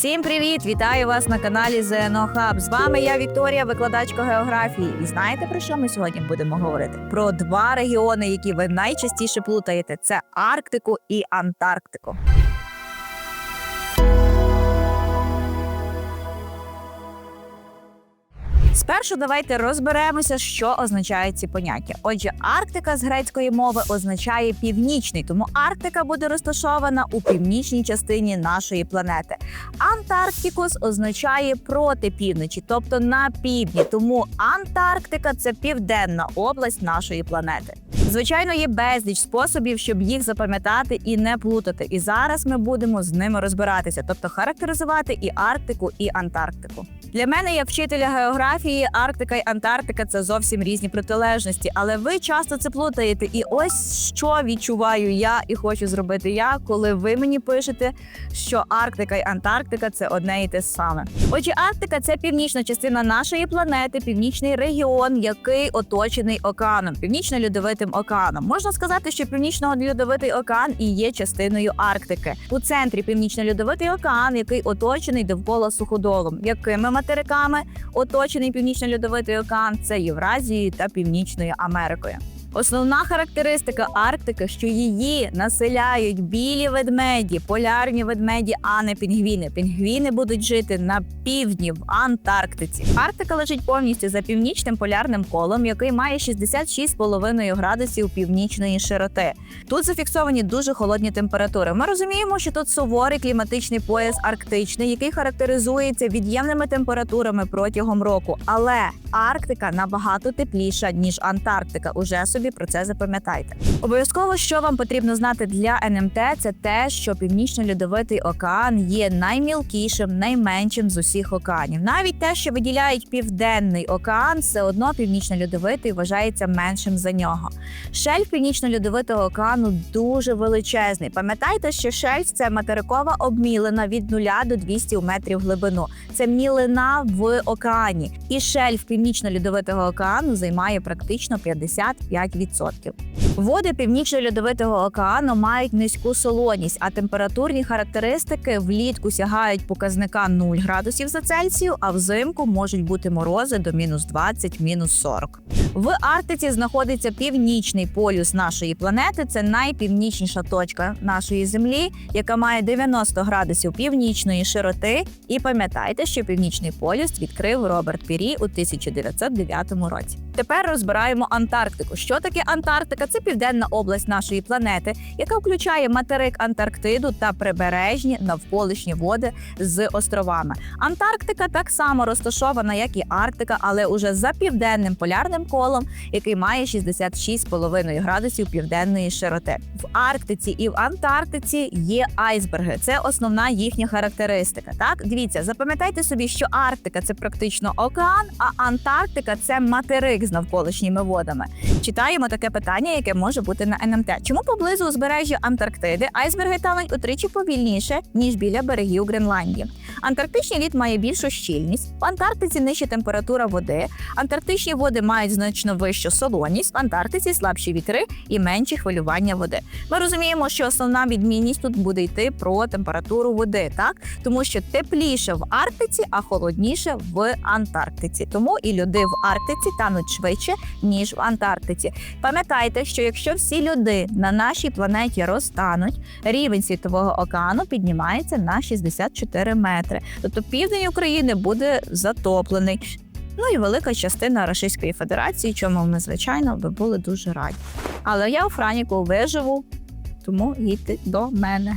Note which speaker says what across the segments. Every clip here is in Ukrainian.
Speaker 1: Всім привіт! Вітаю вас на каналі ЗНО Хаб. З вами я Вікторія, викладачка географії. І знаєте про що ми сьогодні будемо говорити? Про два регіони, які ви найчастіше плутаєте: це Арктику і Антарктику. Спершу давайте розберемося, що означають ці поняття. Отже, Арктика з грецької мови означає північний, тому Арктика буде розташована у північній частині нашої планети. Антарктикус означає проти півночі, тобто на півдні. Тому Антарктика це південна область нашої планети. Звичайно, є безліч способів, щоб їх запам'ятати і не плутати. І зараз ми будемо з ними розбиратися, тобто характеризувати і Арктику, і Антарктику. Для мене, як вчителя географії, Арктика і Антарктика це зовсім різні протилежності, але ви часто це плутаєте. І ось що відчуваю я і хочу зробити я, коли ви мені пишете, що Арктика і Антарктика це одне і те саме. Отже, Арктика це північна частина нашої планети, північний регіон, який оточений океаном, північно-льодовитим. Можна сказати, що північно-льодовитий океан і є частиною Арктики. У центрі північно-льодовитий океан, який оточений довкола суходолом, якими материками оточений північно-льодовитий океан це Євразією та Північною Америкою. Основна характеристика Арктики, що її населяють білі ведмеді, полярні ведмеді, а не пінгвіни. Пінгвіни будуть жити на півдні в Антарктиці. Арктика лежить повністю за північним полярним колом, який має 66,5 градусів північної широти. Тут зафіксовані дуже холодні температури. Ми розуміємо, що тут суворий кліматичний пояс арктичний, який характеризується від'ємними температурами протягом року. Але Арктика набагато тепліша ніж Антарктика. Уже собі про це запам'ятайте. Обов'язково, що вам потрібно знати для НМТ, це те, що північно-льодовитий океан є наймілкішим, найменшим з усіх океанів. Навіть те, що виділяють південний океан, все одно північно-льодовитий вважається меншим за нього. Шельф північно-льодовитого океану дуже величезний. Пам'ятайте, що шельф це материкова обмілина від 0 до 200 метрів глибину. Це мілина в океані, і шельф північно-льодовитого океану займає практично 55%. Води північно-льодовитого океану мають низьку солоність, а температурні характеристики влітку сягають показника 0 градусів за Цельсію, а взимку можуть бути морози до мінус 20, мінус 40. В Арктиці знаходиться північний полюс нашої планети. Це найпівнічніша точка нашої землі, яка має 90 градусів північної широти. І пам'ятайте, що північний полюс відкрив Роберт Пірі у 1909 році. Тепер розбираємо Антарктику. Що таке Антарктика? Це південна область нашої планети, яка включає материк Антарктиду та прибережні навколишні води з островами. Антарктика так само розташована, як і Арктика, але уже за південним полярним колом, який має 66,5 градусів південної широти. В Арктиці і в Антарктиці є айсберги. Це основна їхня характеристика. Так, дивіться, запам'ятайте собі, що Арктика це практично океан, а Антарктика це материк навколишніми водами. Читаємо таке питання, яке може бути на НМТ. Чому поблизу узбережжя Антарктиди айсберги тануть утричі повільніше ніж біля берегів Гренландії? Антарктичний лід має більшу щільність, в Антарктиці нижча температура води. Антарктичні води мають значно вищу солоність, в Антарктиці слабші вітри і менші хвилювання води. Ми розуміємо, що основна відмінність тут буде йти про температуру води, так тому що тепліше в Арктиці, а холодніше в Антарктиці. Тому і льоди в Арктиці тануть швидше ніж в Антарктиці. Пам'ятайте, що якщо всі льоди на нашій планеті розтануть, рівень світового океану піднімається на 64 метри. Тобто південь України буде затоплений. Ну і велика частина Російської Федерації, чому ми, звичайно, би були дуже раді. Але я у Франіку виживу, тому їдьте до мене.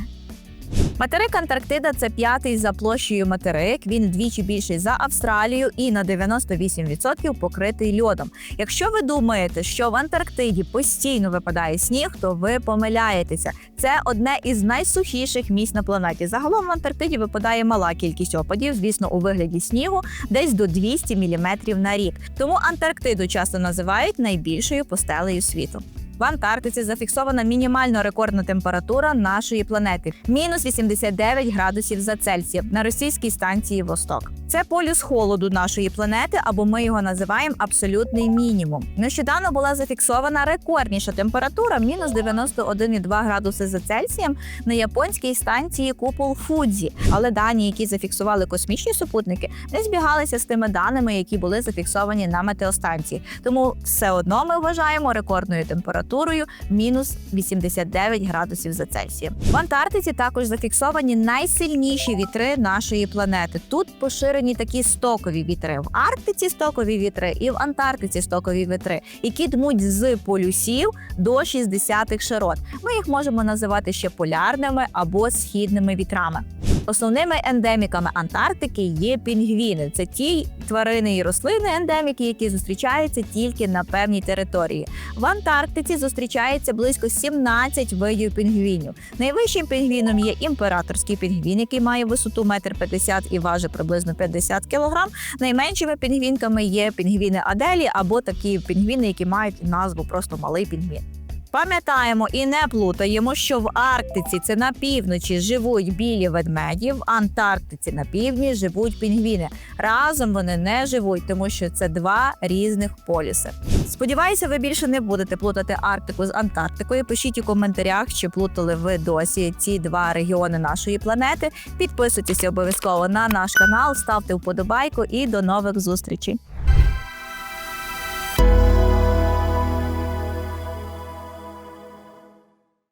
Speaker 1: Материк Антарктида це п'ятий за площею материк. Він двічі більший за Австралію і на 98% покритий льодом. Якщо ви думаєте, що в Антарктиді постійно випадає сніг, то ви помиляєтеся. Це одне із найсухіших місць на планеті. Загалом в Антарктиді випадає мала кількість опадів, звісно, у вигляді снігу, десь до 200 мм на рік. Тому Антарктиду часто називають найбільшою постелею світу. В Антарктиці зафіксована мінімально рекордна температура нашої планети мінус 89 градусів за Цельсієм на російській станції Восток. Це полюс холоду нашої планети, або ми його називаємо абсолютний мінімум. Нещодавно була зафіксована рекордніша температура мінус 91,2 градуси за Цельсієм на японській станції Купол Фудзі. Але дані, які зафіксували космічні супутники, не збігалися з тими даними, які були зафіксовані на метеостанції. Тому все одно ми вважаємо рекордною температурою мінус 89 градусів за Цельсієм. В Антарктиці також зафіксовані найсильніші вітри нашої планети. Тут поширені такі стокові вітри. В Арктиці стокові вітри і в Антарктиці стокові вітри, які дмуть з полюсів до 60-х широт. Ми їх можемо називати ще полярними або східними вітрами. Основними ендеміками Антарктики є пінгвіни. Це ті тварини і рослини ендеміки, які зустрічаються тільки на певній території. В Антарктиці зустрічається близько 17 видів пінгвінів. Найвищим пінгвіном є імператорський пінгвін, який має висоту 1,50 м і важить приблизно 50 кг. Найменшими пінгвінками є пінгвіни Аделі або такі пінгвіни, які мають назву просто малий пінгвін. Пам'ятаємо і не плутаємо, що в Арктиці це на півночі живуть білі ведмеді, в Антарктиці на півдні живуть пінгвіни. Разом вони не живуть, тому що це два різних полюси. Сподіваюся, ви більше не будете плутати Арктику з Антарктикою. Пишіть у коментарях, чи плутали ви досі ці два регіони нашої планети. Підписуйтесь обов'язково на наш канал, ставте вподобайку і до нових зустрічей.